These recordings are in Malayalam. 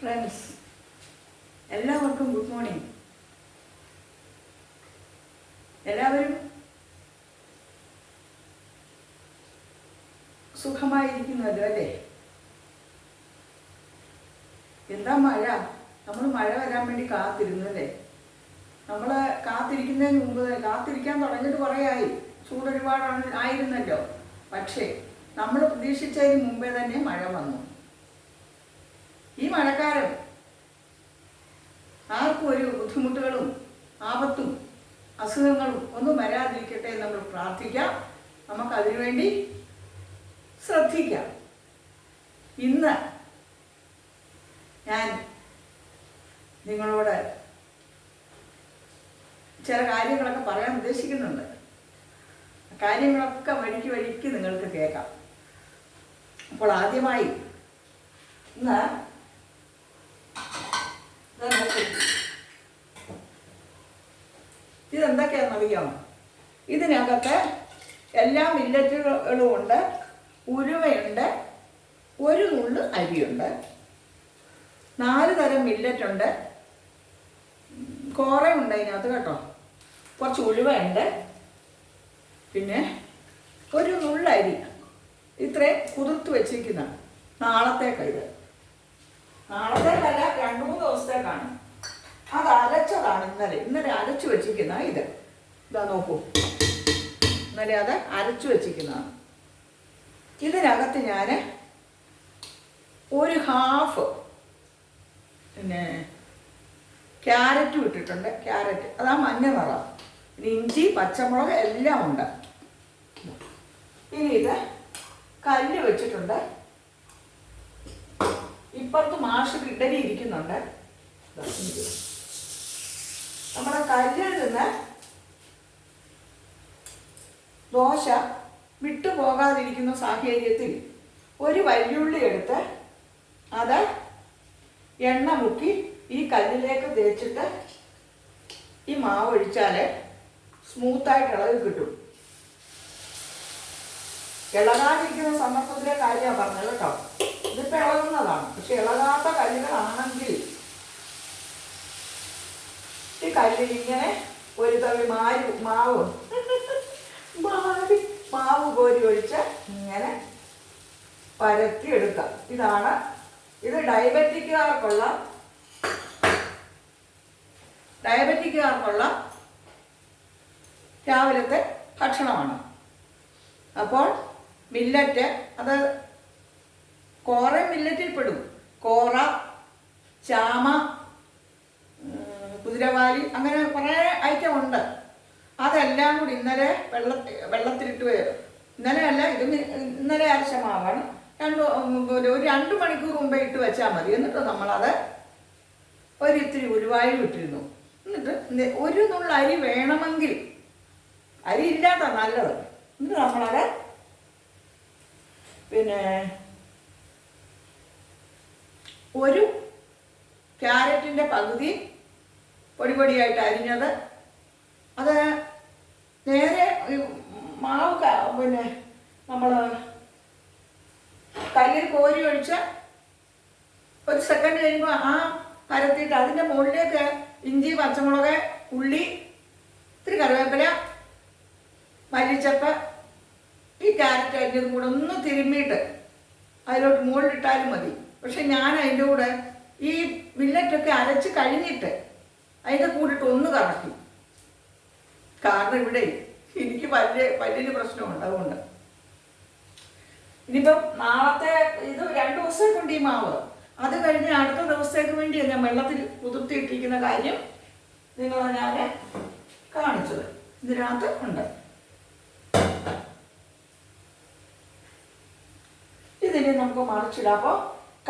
ഫ്രണ്ട്സ് എല്ലാവർക്കും ഗുഡ് മോർണിംഗ് എല്ലാവരും സുഖമായിരിക്കുന്നത് അല്ലേ? എന്താ മഴ? നമ്മൾ മഴ വരാൻ വേണ്ടി കാത്തിരുന്നല്ലേ നമ്മൾ കാത്തിരിക്കുന്നതിന് മുമ്പ് കാത്തിരിക്കാൻ തുടങ്ങിയിട്ട് ആയി. ചൂടൊരുപാടാണ് ആയിരുന്നല്ലോ. പക്ഷേ നമ്മൾ പ്രതീക്ഷിച്ചതിന് മുമ്പേ തന്നെ മഴ വന്നു. മഴക്കാലം ആർക്കും ഒരു ബുദ്ധിമുട്ടുകളും ആപത്തും അസുഖങ്ങളും ഒന്നും വരാതിരിക്കട്ടെ നമ്മൾ പ്രാർത്ഥിക്കാം. നമുക്ക് അതിനുവേണ്ടി ശ്രദ്ധിക്കാം. ഇന്ന് ഞാൻ നിങ്ങളോട് ചില കാര്യങ്ങളൊക്കെ പറയാൻ ഉദ്ദേശിക്കുന്നുണ്ട്. കാര്യങ്ങളൊക്കെ വഴിക്ക് വഴിക്ക് നിങ്ങൾക്ക് കേൾക്കാം. അപ്പോൾ ആദ്യമായി ഇന്ന്. ഇതെന്തൊക്കെയാണെന്നറിയാമോ ഇതിനകത്ത് എല്ലാ മില്ലറ്റുകളും ഉണ്ട് ഉരുവയുണ്ട് ഒരു നുള്ള് അരിയുണ്ട് നാല് തരം മില്ലറ്റുണ്ട് കോറയുണ്ട് അതിനകത്ത് കേട്ടോ. കുറച്ച് ഉലുവയുണ്ട് പിന്നെ ഒരു നുള്ളരി ഇത്രയും കുതിർത്ത് വെച്ചിരിക്കുന്ന നാളത്തേക്കാണ് ഇത്. നാളത്തേക്കല്ല രണ്ട് മൂന്ന് ദിവസത്തേക്കാണ്. അത് അരച്ചതാണ് ഇന്നലെ. ഇന്നലെ അരച്ചു വെച്ചിരിക്കുന്ന ഇത്. ഇതാ നോക്കൂ. ഇന്നലെ അത് അരച്ചു വെച്ചിരിക്കുന്നതാണ്. ഇതിനകത്ത് ഞാൻ ഒരു ഹാഫ് പിന്നെ ക്യാരറ്റും ഇട്ടിട്ടുണ്ട്. ക്യാരറ്റ്. അതാ മഞ്ഞ നിറം. പിന്നെ ഇഞ്ചി പച്ചമുളക് എല്ലാം ഉണ്ട്. ഇനി ഇത് കല്ല് വെച്ചിട്ടുണ്ട്. ഇപ്പുറത്ത് മാഷ് ഇഡലി ഇരിക്കുന്നുണ്ട്. നമ്മുടെ കല്ലിൽ നിന്ന് ദോശ വിട്ടുപോകാതിരിക്കുന്ന സാഹചര്യത്തിൽ ഒരു വല്യുള്ളി എടുത്ത് അത് എണ്ണ മുക്കി ഈ കല്ലിലേക്ക് തേച്ചിട്ട് ഈ മാവ് ഒഴിച്ചാൽ സ്മൂത്തായിട്ട് ഇളകി കിട്ടും. ഇളകാതിരിക്കുന്ന സന്ദർഭത്തിലെ കാര്യമാണ് പറഞ്ഞത് കേട്ടോ. ഇതിപ്പോൾ ഇളകുന്നതാണ്. പക്ഷെ ഇളകാത്ത കല്ലുകളാണെങ്കിൽ കല്ലിൽ ഇങ്ങനെ ഒരു തവി മാരി മാവ്. മാരി മാവ് കോരി ഒഴിച്ച് ഇങ്ങനെ പരത്തി എടുക്കാം ഇതാണ് ഇത് ഡയബറ്റിക്കുകാർക്കുള്ള ഡയബറ്റിക്കുകാർക്കുള്ള രാവിലത്തെ ഭക്ഷണമാണ്. അപ്പോൾ മില്ലറ്റ് അത് കോറ മില്ലറ്റിൽ പെടും കോറ ചാമ കുതിരവാലി അങ്ങനെ കുറേ ഐറ്റമുണ്ട് അതെല്ലാം കൂടി ഇന്നലെ വെള്ള വെള്ളത്തിലിട്ട് വരും ഇന്നലെ അല്ല ഇത് ഇന്നലെ അരച്ച മാവാണ്. രണ്ട് ഒരു രണ്ട് മണിക്കൂർ മുമ്പേ ഇട്ട് വെച്ചാൽ മതി. എന്നിട്ട് നമ്മളത് ഒരു ഇത്തിരി ഉരുവായി വിട്ടിരുന്നു എന്നിട്ട് ഒരു നുള്ള അരി വേണമെങ്കിൽ അരി ഇല്ലാത്ത നല്ലത്. എന്നിട്ട് നമ്മളത് പിന്നെ ഒരു ക്യാരറ്റിന്റെ പകുതി പൊടി പൊടിയായിട്ട് അരിഞ്ഞത്. അത് നേരെ മാവ് പിന്നെ നമ്മൾ കല്ലിൽ കോരി ഒഴിച്ച് ഒരു സെക്കൻഡ് കഴിയുമ്പോൾ ആ പരത്തിയിട്ട് അതിന്റെ മുകളിലേക്ക് ഇഞ്ചി പച്ചമുളക് ഉള്ളി ഇത്തിരി കറിവേപ്പില മല്ലിച്ചപ്പ് ഈ ക്യാരറ്റ് അതിന്റെ കൂടെ ഒന്ന് തിരുമ്മിയിട്ട് അതിലോട്ട് മുകളിലിട്ടാലും മതി. പക്ഷെ ഞാൻ അതിന്റെ കൂടെ ഈ മില്ലറ്റൊക്കെ അരച്ച് കഴിഞ്ഞിട്ട് അതിന്റെ കൂടിയിട്ട് ഒന്ന് കറക്കി. കാരണം ഇവിടെ എനിക്ക് വലിയ വലിയൊരു പ്രശ്നമുണ്ട് അതുകൊണ്ട്. ഇനിയിപ്പം നാളത്തെ ഇത് രണ്ട് ദിവസം കൊണ്ട് ഈ മാവ്. അത് കഴിഞ്ഞ് അടുത്ത ദിവസത്തേക്ക് വേണ്ടി ഞാൻ വെള്ളത്തിൽ കുതിർത്തിയിട്ടിരിക്കുന്ന കാര്യം നിങ്ങളെ ഞാൻ കാണിച്ചത്. ഇതിനകത്ത് ഉണ്ട്. ഇതിനെ നമുക്ക് മറിച്ചിടാം. അപ്പോൾ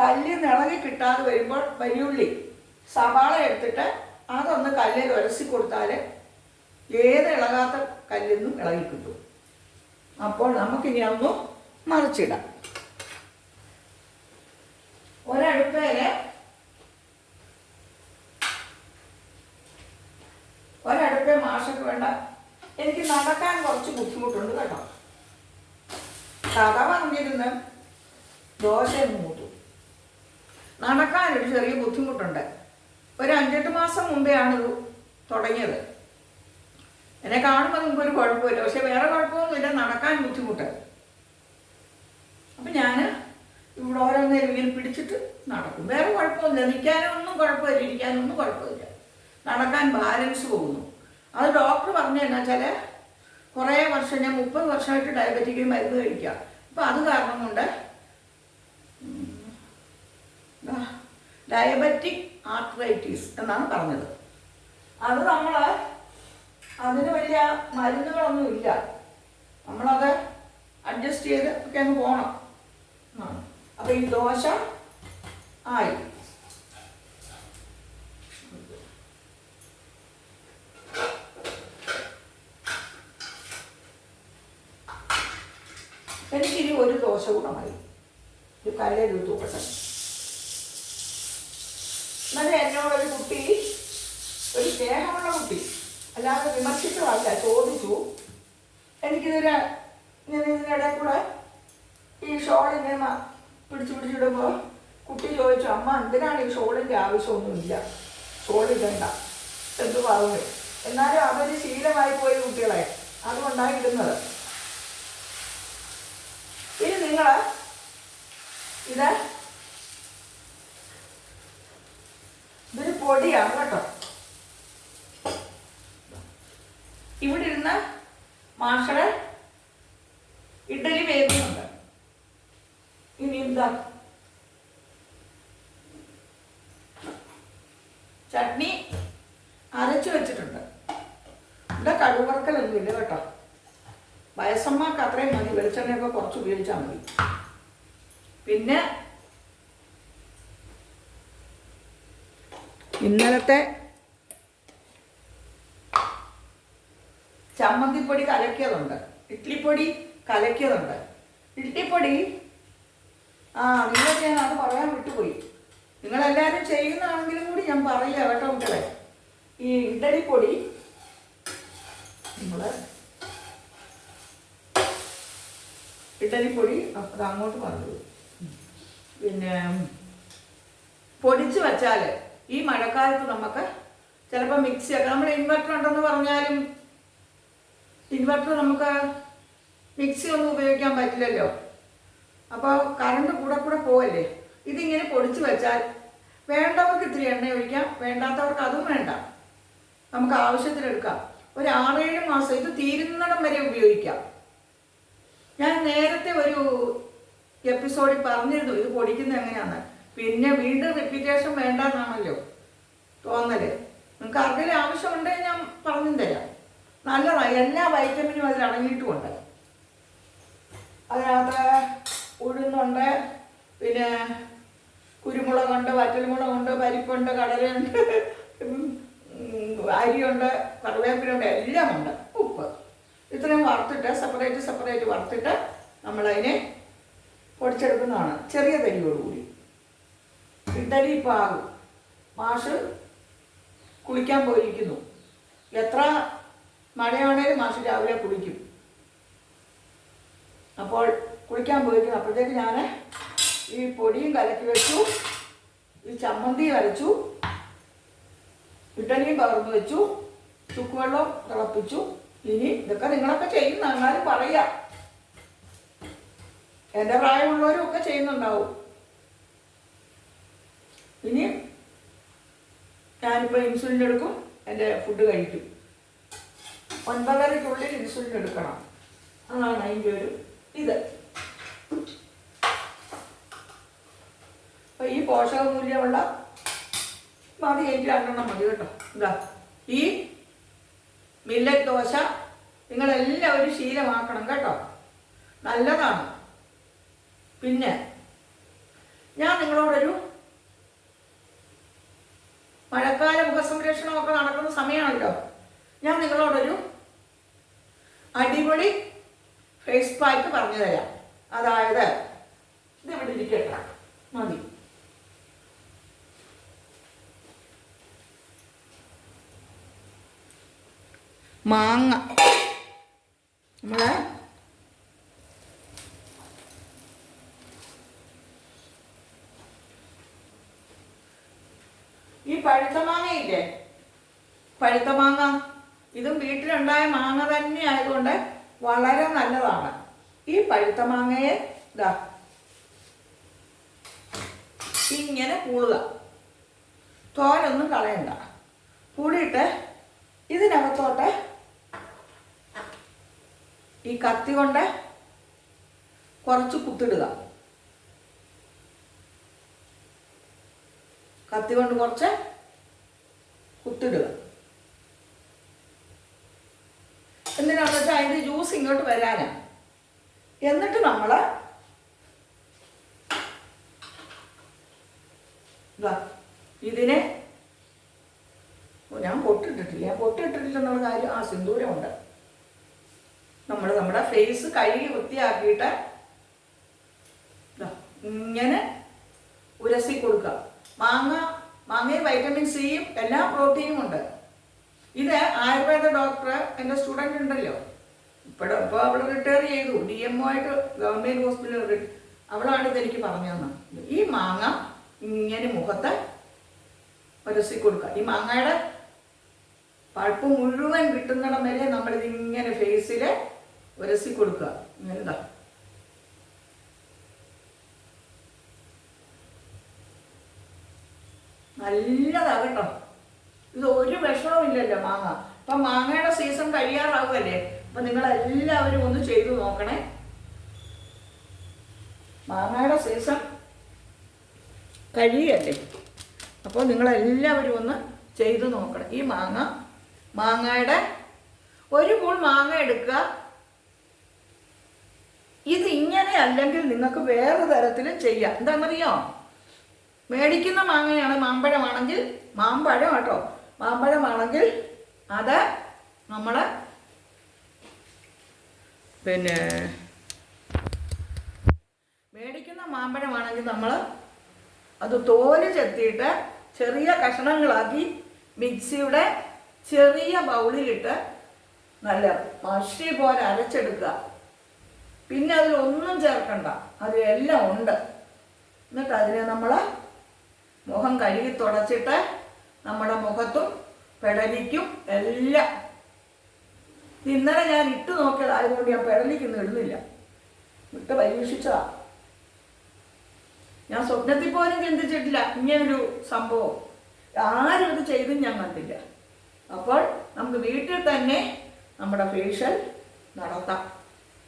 കല്ലിൽ നിളകി കിട്ടാതെ വരുമ്പോൾ വലിയുള്ളി സവാള എടുത്തിട്ട് അതൊന്ന് കല്ലിൽ ഉരസി കൊടുത്താൽ ഏത് ഇളകാത്ത കല്ലിൽ നിന്നും ഇളകി കിട്ടും. അപ്പോൾ നമുക്കിനി ഒന്ന് മറിച്ചിടാം. ഒരടുപ്പേൽ ഒരടുപ്പേ മാഷക്ക് വേണ്ട. എനിക്ക് നടക്കാൻ കുറച്ച് ബുദ്ധിമുട്ടുണ്ട് കേട്ടോ. കഥ പറഞ്ഞിരുന്ന് ദോശ മൂത്തു. നടക്കാനൊരു ചെറിയ ബുദ്ധിമുട്ടുണ്ട്. ഒരു അഞ്ചെട്ട് മാസം മുമ്പെയാണ് ഇത് തുടങ്ങിയത്. എന്നെ കാണുമ്പോൾ നിങ്ങൾക്ക് ഒരു കുഴപ്പമില്ല. പക്ഷെ വേറെ കുഴപ്പമൊന്നുമില്ല. നടക്കാൻ ബുദ്ധിമുട്ട്. അപ്പം ഞാൻ ഇവിടെ ഓരോന്നേരം ഇങ്ങനെ പിടിച്ചിട്ട് നടക്കും. വേറെ കുഴപ്പമൊന്നുമില്ല. നിൽക്കാനൊന്നും കുഴപ്പമില്ല. ഇരിക്കാനൊന്നും കുഴപ്പമില്ല. നടക്കാൻ ബാലൻസ് പോകുന്നു. അത് ഡോക്ടർ പറഞ്ഞു എന്നാ വെച്ചാൽ കുറേ വർഷം ഞാൻ മുപ്പത് വർഷമായിട്ട് ഡയബറ്റിക്ക് മരുന്ന് കഴിക്കുക അപ്പം അത് കാരണം കൊണ്ട് ഡയബറ്റിക് ആർത്രൈറ്റിസ് എന്നാണ് പറഞ്ഞത്. അത് നമ്മൾ അതിന് വലിയ മരുന്നുകളൊന്നും ഇല്ല. നമ്മളത് അഡ്ജസ്റ്റ് ചെയ്ത് ഒക്കെ അങ്ങ് പോകണം എന്നാണ്. അപ്പോൾ ഈ ദോശ ആയി. എനിക്കിനി ഒരു ദോശ കൂടെ മതി ഒരു കരയിൽ തൂക്കട്ടെ എന്നാലും എന്നോടൊരു കുട്ടി ഒരു സ്നേഹമുള്ള കുട്ടി അല്ലാതെ വിമർശിച്ചതല്ല ചോദിച്ചു. എനിക്കിതൊരു ഇങ്ങനെ ഇതിനിടെ കൂടെ ഈ ഷോൾ ഇങ്ങനെ പിടിച്ചു പിടിച്ച് പിടിച്ചിടുമ്പോൾ കുട്ടി ചോദിച്ചു അമ്മ എന്തിനാണ് ഈ ഷോളിന്റെ ആവശ്യമൊന്നുമില്ല? ഷോൾ ഇടണ്ട. എന്ത് പറഞ്ഞു. എന്നാലും അവർ ശീലമായി പോയി കുട്ടികളെ. അതുകൊണ്ടാണ് ഇടുന്നത്. ഇനി നിങ്ങൾ ഇത് ഇതൊരു പൊടിയാണ് കേട്ടോ. ഇവിടെ ഇരുന്ന് മാഷടെ ഇഡലി വേദിയുണ്ട് ഇനി എന്താ? ചട്നി അരച്ചു വെച്ചിട്ടുണ്ട്. ഇവിടെ ഇല്ല കേട്ടോ? വയസ്സന്മാർക്ക് അത്രയും മതി. വെളിച്ചെണ്ണയൊക്കെ കുറച്ച് ഉപയോഗിച്ചാൽ മതി. പിന്നെ ഇന്നലത്തെ ചമ്മന്തിപ്പൊടി കലക്കിയതുണ്ട്. ഇഡ്ലിപ്പൊടി കലക്കിയതുണ്ട്. ഇഡ്ലിപ്പൊടി ആ നിങ്ങൾക്ക് ഞാൻ അത് പറയാൻ വിട്ടുപോയി. നിങ്ങളെല്ലാവരും ചെയ്യുന്നതാണെങ്കിലും കൂടി ഞാൻ പറയുക കേട്ടോ കുട്ടികളെ ഈ ഇഡലിപ്പൊടി നമ്മൾ ഇഡലിപ്പൊടി അത് അങ്ങോട്ട് പറഞ്ഞു. പിന്നെ പൊടിച്ച് വച്ചാൽ ഈ മഴക്കാലത്ത് നമുക്ക് ചിലപ്പോൾ മിക്സിയൊക്കെ നമ്മുടെ ഇൻവെർട്ടർ ഉണ്ടെന്ന് പറഞ്ഞാലും ഇൻവെർട്ടർ നമുക്ക് മിക്സി ഒന്നും ഉപയോഗിക്കാൻ പറ്റില്ലല്ലോ. അപ്പോൾ കറണ്ട് കൂടെ കൂടെ പോവല്ലേ? ഇതിങ്ങനെ പൊടിച്ച് വെച്ചാൽ വേണ്ടവർക്ക് ഇത്തിരി എണ്ണ ഒഴിക്കാം വേണ്ടാത്തവർക്ക് അതും വേണ്ട. നമുക്ക് ആവശ്യത്തിനെടുക്കാം ഒരു ആറേഴ് മാസം ഇത് തീരുന്നിടം വരെ ഉപയോഗിക്കാം. ഞാൻ നേരത്തെ ഒരു എപ്പിസോഡിൽ പറഞ്ഞിരുന്നു ഇത് പൊടിക്കുന്നത് എങ്ങനെയാണ് പിന്നെ വീണ്ടും റിപ്പീറ്റേഷൻ വേണ്ടെന്നാണല്ലോ തോന്നൽ. നിങ്ങൾക്ക് ആർക്കെങ്കിലും ആവശ്യമുണ്ടെങ്കിൽ ഞാൻ പറഞ്ഞു തരാം നല്ലതാണ് എല്ലാ വൈറ്റമിനും അതിൽ അടങ്ങിയിട്ടുമുണ്ട്. അതിനകത്ത് ഉഴുന്നുണ്ട് പിന്നെ കുരുമുളകുണ്ട് വറ്റൽമുളകുണ്ട് പരിപ്പുണ്ട് കടലുണ്ട് അരിയുണ്ട് കറിവേപ്പിലുണ്ട് എല്ലാം ഉണ്ട് ഉപ്പ്. ഇത്രയും വറുത്തിട്ട് സെപ്പറേറ്റ് സെപ്പറേറ്റ് വറുത്തിട്ട് നമ്മളതിനെ പൊടിച്ചെടുക്കുന്നതാണ്. ചെറിയ തരിയോടുകൂടി. ഇഡലി പാകും. മാഷ് കുളിക്കാൻ പോയിരിക്കുന്നു. എത്ര മഴയാണേലും മാഷ് രാവിലെ കുളിക്കും. അപ്പോൾ കുളിക്കാൻ പോയിരിക്കും അപ്പോഴത്തേക്ക് ഞാൻ ഈ പൊടിയും കലക്കി വെച്ചു. ഈ ചമ്മന്തി അരച്ചു. ഇഡലിയും പകർന്നു വെച്ചു. ചുക്കുവെള്ളം തിളപ്പിച്ചു. ഇനി ഇതൊക്കെ നിങ്ങളൊക്കെ ചെയ്യുന്ന എന്നാലും പറയാം. എന്റെ പ്രായമുള്ളവരും ഒക്കെ ചെയ്യുന്നുണ്ടാവും. ഇനി ഞാനിപ്പോൾ ഇൻസുലിൻ എടുക്കും. എന്റെ ഫുഡ് കഴിക്കും. ഒൻപതരയ്ക്കുള്ളിൽ ഇൻസുലിൻ എടുക്കണം. അതാണ് അതിന്റെ ഒരു ഇത്. അപ്പോൾ ഈ പോഷകമൂല്യമുള്ള മതി എനിക്ക് രണ്ടെണ്ണം മതി കേട്ടോ. ഇതാ. ഈ മില്ലറ്റ് ദോശ നിങ്ങളെല്ലാവരും ശീലമാക്കണം കേട്ടോ. നല്ലതാണ്. പിന്നെ ഞാൻ നിങ്ങളോടൊരു മഴക്കാല മുഖസംരക്ഷണമൊക്കെ നടക്കുന്ന സമയമാണല്ലോ. ഞാൻ നിങ്ങളോടൊരു അടിപൊളി ഫേസ് പാക്ക് പറഞ്ഞു തരാം. അതായത് ഇത് ഇവിടെ ഇരിക്കട്ടെ. മതി. മാങ്ങ. നമ്മളെ ഈ പഴുത്ത മാങ്ങയില്ലേ? പഴുത്ത മാങ്ങ. ഇതും വീട്ടിലുണ്ടായ മാങ്ങ തന്നെ ആയതുകൊണ്ട് വളരെ നല്ലതാണ്. ഈ പഴുത്ത മാങ്ങയെ ഇതാ ഇങ്ങനെ പൂളുക തോരൊന്നും കളയണ്ട. പൂളിയിട്ട് ഇതിനകത്തോട്ട് ഈ കത്തി കൊണ്ട് കുറച്ച് കുത്തിടുക. കത്തി കൊണ്ട് കുറച്ച് കുത്തിടുക. എന്തിനാണെന്ന് വെച്ചാൽ അതിന്റെ ജ്യൂസ് ഇങ്ങോട്ട് വരാനാ? എന്നിട്ട് നമ്മൾ ഇതിനെ ഞാൻ പൊട്ടിട്ടിട്ടില്ല. പൊട്ടിട്ടിട്ടില്ലെന്നുള്ള കാര്യം ആ സിന്ദൂരമുണ്ട്. നമ്മൾ നമ്മുടെ ഫേസ് കഴുകി വൃത്തിയാക്കിയിട്ട് ഇങ്ങനെ ഉരസി കൊടുക്കുക. മാങ്ങ മാങ്ങയിൽ വൈറ്റമിൻ സിയും എല്ലാ പ്രോട്ടീനും ഉണ്ട്. ഇത് ആയുർവേദ ഡോക്ടർ എന്റെ സ്റ്റുഡന്റ് ഉണ്ടല്ലോ. ഇപ്പോഴും ഇപ്പോൾ അവൾ റിട്ടയർ ചെയ്തു. ഡി എം ഒ ആയിട്ട് ഗവൺമെന്റ് ഹോസ്പിറ്റലിൽ അവളാണ് ഇതെനിക്ക് പറഞ്ഞു തന്നത്. ഈ മാങ്ങ ഇങ്ങനെ മുഖത്ത് ഒരസി കൊടുക്കുക ഈ മാങ്ങയുടെ പഴുപ്പ് മുഴുവൻ കിട്ടുന്നിടം വരെ നമ്മളിത് ഇങ്ങനെ ഫേസിൽ ഉരസി കൊടുക്കുക ഇങ്ങനെ ഇതാ. നല്ലതാ കേട്ടോ. ഇത് ഒരു വിഷമവും ഇല്ലല്ലോ മാങ്ങ. അപ്പൊ മാങ്ങയുടെ സീസൺ കഴിയാറാവുമല്ലേ അപ്പൊ നിങ്ങൾ എല്ലാവരും ഒന്ന് ചെയ്തു നോക്കണേ. മാങ്ങയുടെ സീസൺ കഴിയല്ലേ അപ്പോൾ നിങ്ങളെല്ലാവരും ഒന്ന് ചെയ്തു നോക്കണം. ഈ മാങ്ങ മാങ്ങയുടെ ഒരു പൂൾ മാങ്ങ എടുക്കുക. ഇത് ഇങ്ങനെ അല്ലെങ്കിൽ നിങ്ങൾക്ക് വേറെ തരത്തിൽ ചെയ്യാം. എന്താണെന്നറിയോ? മേടിക്കുന്ന മാങ്ങയാണ് മാമ്പഴമാണെങ്കിൽ മാമ്പഴം കേട്ടോ. മാമ്പഴമാണെങ്കിൽ അത് നമ്മൾ പിന്നെ മേടിക്കുന്ന മാമ്പഴമാണെങ്കിൽ നമ്മൾ അത് തോൽ ചെത്തിയിട്ട് ചെറിയ കഷണങ്ങളാക്കി മിക്സിയുടെ ചെറിയ ബൗളിലിട്ട് നല്ല മഷി പോലെ അരച്ചെടുക്കുക. പിന്നെ അതിലൊന്നും ചേർക്കണ്ട. അതിലെല്ലാം ഉണ്ട്. എന്നിട്ട് അതിനെ നമ്മൾ മുഖം കഴുകി തുടച്ചിട്ട് നമ്മുടെ മുഖത്തും പെടലിക്കും എല്ലാം. ഇന്നലെ ഞാൻ ഇട്ട് നോക്കിയതായതുകൊണ്ട് ഞാൻ പെടലിക്കൊന്നും ഇടുന്നില്ല. ഇട്ട് പരീക്ഷിച്ചതാ. ഞാൻ സ്വപ്നത്തിൽ പോലും ചിന്തിച്ചിട്ടില്ല ഇങ്ങനൊരു സംഭവം. ആരും ഇത് ചെയ്തും ഞാൻ കണ്ടില്ല. അപ്പോൾ നമുക്ക് വീട്ടിൽ തന്നെ നമ്മുടെ ഫേഷ്യൽ നടത്താം.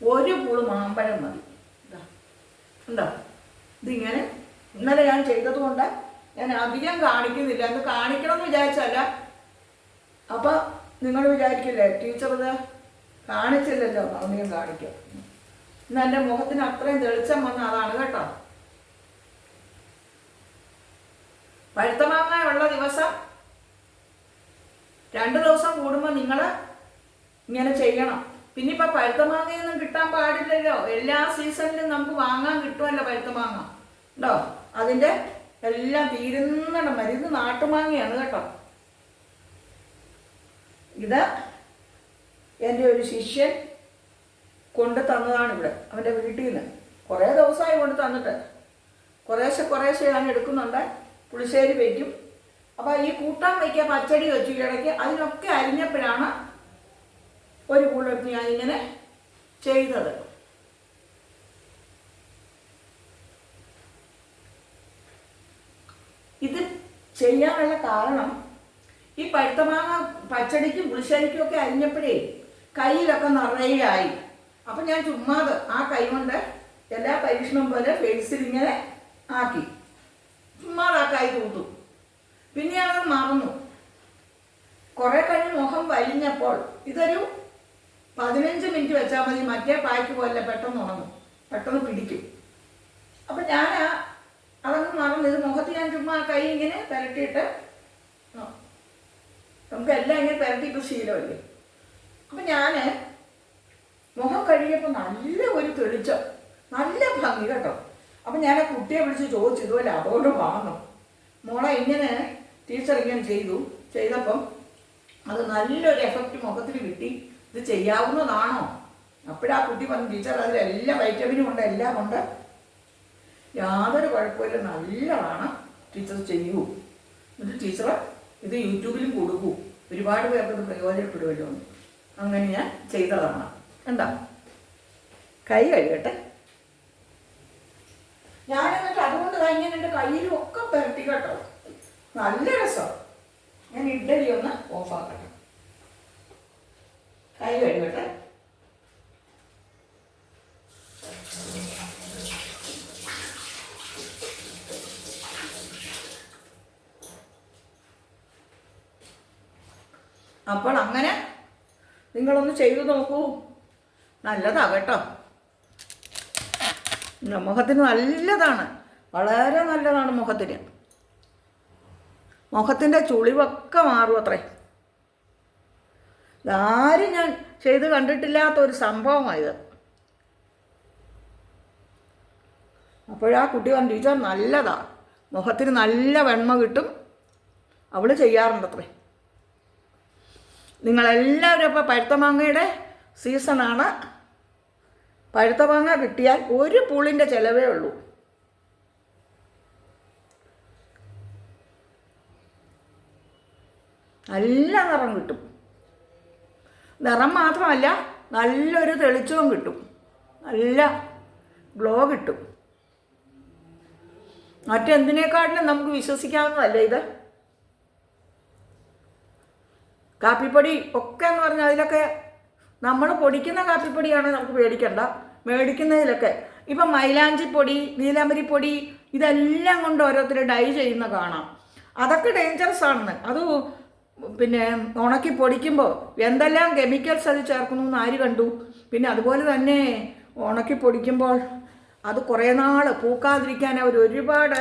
ഒരു പുൾ മാമ്പഴം മതി. എന്താ ഇതിങ്ങനെ ഇന്നലെ ഞാൻ ചെയ്തതുകൊണ്ട് ഞാൻ അധികം കാണിക്കുന്നില്ല. എന്ന് കാണിക്കണം എന്ന് വിചാരിച്ചല്ല അപ്പോൾ നിങ്ങൾ വിചാരിക്കില്ലേ ടീച്ചർ കാണിച്ചില്ലല്ലോ അധികം കാണിക്കും. ഇന്ന് എന്റെ മുഖത്തിന് അത്രയും തെളിച്ചം വന്ന അതാണ് കേട്ടോ. പഴുത്ത മാങ്ങ ഉള്ള ദിവസം രണ്ട് ദിവസം കൂടുമ്പോൾ നിങ്ങൾ ഇങ്ങനെ ചെയ്യണം. പിന്നെ ഇപ്പം പഴുത്ത കിട്ടാൻ പാടില്ലല്ലോ. എല്ലാ സീസണിലും നമുക്ക് വാങ്ങാൻ കിട്ടുമല്ലോ പഴുത്ത മാങ്ങ ഉണ്ടോ? അതിന്റെ എല്ലാം തീരുന്നിടം ഇത് നാട്ടുമാങ്ങയാണ് കേട്ടോ. ഇത് എന്റെ ഒരു ശിഷ്യൻ കൊണ്ടു തന്നതാണ് ഇവിടെ അവന്റെ വീട്ടിൽ നിന്ന് കുറേ ദിവസമായി കൊണ്ട് തന്നിട്ട്. കുറേശ്ശെ കുറേശ്ശെ ഞാൻ എടുക്കുന്നുണ്ട്. പുളിശ്ശേരി വയ്ക്കും അപ്പോൾ ഈ കൂട്ടാൻ വയ്ക്കുക പച്ചടി വെച്ചു. ഇടയ്ക്ക് അതിനൊക്കെ അരിഞ്ഞപ്പോഴാണ് ഒരു കൂടെടുത്ത് ഞാൻ ഇങ്ങനെ ചെയ്തത് ഇത് ചെയ്യാനുള്ള കാരണം ഈ പഴുത്ത മാങ്ങ പച്ചടിക്കും പുളിശ്ശേരിക്കും ഒക്കെ അരിഞ്ഞപ്പോഴേ കയ്യിലൊക്കെ നിറയായി അപ്പം ഞാൻ ചുമ്മാത് ആ കൈ കൊണ്ട് എല്ലാ പരീക്ഷണം പോലെ ഫേസിൽ ഇങ്ങനെ ആക്കി. ചുമ്മാത് ആ കൈ തൂത്തു. പിന്നെ അത് മറന്നു. കുറേ കഴിഞ്ഞ് മുഖം വലിഞ്ഞപ്പോൾ ഇതൊരു പതിനഞ്ച് മിനിറ്റ് വെച്ചാൽ മതി. മറ്റേ പായ്ക്ക് പോലെ പെട്ടെന്ന് ഉണങ്ങും. പെട്ടെന്ന് പിടിക്കും. അപ്പം ഞാൻ ആ- അതങ്ങ് മറന്നു. ഇത് മുഖത്ത് ഞാൻ ചുമ്മാ കൈ ഇങ്ങനെ പുരട്ടിയിട്ട്. നമുക്ക് എല്ലാം ഇങ്ങനെ പുരട്ടിയിട്ട് ശീലമല്ലേ? അപ്പം ഞാൻ മുഖം കഴുകിയപ്പോൾ നല്ല ഒരു തെളിച്ചം. നല്ല ഭംഗി കേട്ടോ. അപ്പം ഞാൻ ആ കുട്ടിയെ വിളിച്ച് ചോദിച്ചു ഇതുപോലെ അതോട് വാങ്ങും മോളെ ഇങ്ങനെ ടീച്ചർ ഇങ്ങനെ ചെയ്തു. ചെയ്തപ്പം അത് നല്ലൊരു എഫക്റ്റ് മുഖത്തിന് കിട്ടി. ഇത് ചെയ്യാവുന്നതാണോ? അപ്പോഴാ കുട്ടി പറഞ്ഞു ടീച്ചർ അതിലെല്ലാം വൈറ്റമിനും ഉണ്ട് എല്ലാം ഉണ്ട് യാതൊരു കുഴപ്പമില്ല. നല്ലതാണ്. ടീച്ചർ ചെയ്യൂ. എന്നിട്ട് ടീച്ചർ ഇത് യൂട്യൂബിലും കൊടുക്കൂ. ഒരുപാട് പേർക്ക് ഇത് പ്രയോജനപ്പെടുമല്ലോ അങ്ങനെ ഞാൻ ചെയ്തതാണ്. എന്താ കൈ കഴുകട്ടെ. ഞാൻ എന്നിട്ട് അതുകൊണ്ട് കഴിഞ്ഞാൽ എന്റെ കയ്യിലും ഒക്കെ പെരട്ടി കേട്ടോ. നല്ല രസം. ഞാൻ ഇഡ്ഡലി ഒന്ന് ഓഫാക്കട്ടെ കൈ കഴുകട്ടെ. അപ്പോൾ അങ്ങനെ നിങ്ങളൊന്ന് ചെയ്തു നോക്കൂ. നല്ലതാ കേട്ടോ മുഖത്തിന് നല്ലതാണ്. വളരെ നല്ലതാണ് മുഖത്തിന്. മുഖത്തിന്റെ ചുളിവൊക്കെ മാറും അത്രേ. ഇതാരും ഞാൻ ചെയ്ത് കണ്ടിട്ടില്ലാത്ത ഒരു സംഭവമായത്. അപ്പോഴാ കുട്ടി പറഞ്ഞു ടീച്ചർ നല്ലതാ. മുഖത്തിന് നല്ല വെണ്മ കിട്ടും. അവൾ ചെയ്യാറുണ്ടത്രേ. നിങ്ങളെല്ലാവരും ഇപ്പോൾ പഴുത്ത മാങ്ങയുടെ സീസണാണ്. പഴുത്ത മാങ്ങ കിട്ടിയാൽ ഒരു പുളിന്റെ ചിലവേ ഉള്ളൂ. നല്ല നിറം കിട്ടും. നിറം മാത്രമല്ല നല്ലൊരു തെളിച്ചവും കിട്ടും. നല്ല ഗ്ലോ കിട്ടും. മറ്റെന്തിനേക്കാട്ടിലും നമുക്ക് വിശ്വസിക്കാവുന്നതല്ല ഇത്? കാപ്പിപ്പൊടി ഒക്കെ എന്ന് പറഞ്ഞാൽ അതിലൊക്കെ നമ്മൾ പൊടിക്കുന്ന കാപ്പിപ്പൊടിയാണ് നമുക്ക് പേടിക്കണ്ട. മേടിക്കുന്നതിലൊക്കെ. ഇപ്പം മൈലാഞ്ചിപ്പൊടി നീലാമ്പരിപ്പൊടി ഇതെല്ലാം കൊണ്ട് ഓരോരുത്തർ ഡൈ ചെയ്യുന്ന കാണാം. അതൊക്കെ ഡേഞ്ചറസ് ആണെന്ന്. അത് പിന്നെ ഉണക്കി പൊടിക്കുമ്പോൾ എന്തെല്ലാം കെമിക്കൽസ് അത് ചേർക്കുന്നു എന്ന് ആര് കണ്ടു? പിന്നെ അതുപോലെ തന്നെ ഉണക്കി പൊടിക്കുമ്പോൾ അത് കുറേ നാൾ പൂക്കാതിരിക്കാൻ അവർ ഒരുപാട്